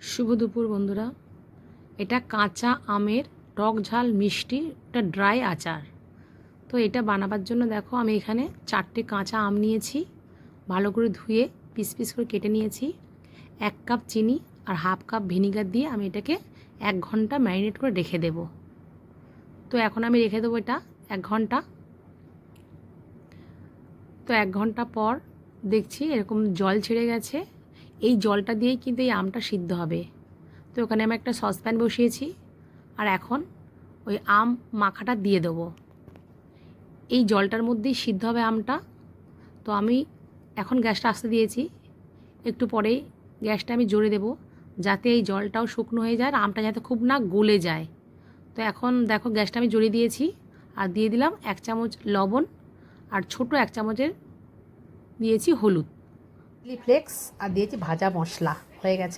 শুভ দুপুর, বন্ধুরা। এটা কাঁচা আমের টক ঝাল, মিষ্টি একটা ড্রাই আচার। তো এটা বানাবার জন্য দেখো, আমি এখানে চারটে কাঁচা আম নিয়েছি। ভালো করে ধুয়ে পিস পিস করে কেটে নিয়েছি। এক কাপ চিনি আর হাফ কাপ ভিনিগার দিয়ে আমি এটাকে এক ঘণ্টা ম্যারিনেট করে রেখে দেব। তো এখন আমি রেখে দেবো এটা এক ঘণ্টা। তো এক ঘণ্টা পর দেখছি এরকম জল ছেড়ে গেছে। এই জলটা দিয়েই কিন্তু এই আমটা সিদ্ধ হবে। তো ওখানে আমি একটা সসপ্যান বসিয়েছি আর এখন ওই আম মাখাটা দিয়ে দেবো। এই জলটার মধ্যেই সিদ্ধ হবে আমটা। তো আমি এখন গ্যাসটা আসতে দিয়েছি। একটু পরেই গ্যাসটা আমি জোরে দেবো যাতে এই জলটাও শুকনো হয়ে যায় আর আমটা যাতে খুব না গলে যায়। তো এখন দেখো গ্যাসটা আমি জড়িয়ে দিয়েছি আর দিয়ে দিলাম এক চামচ লবণ আর ছোট এক চামচের দিয়েছি হলুদ। ফ্লেক্স আর দিয়েছি ভাজা মশলা। হয়ে গেছে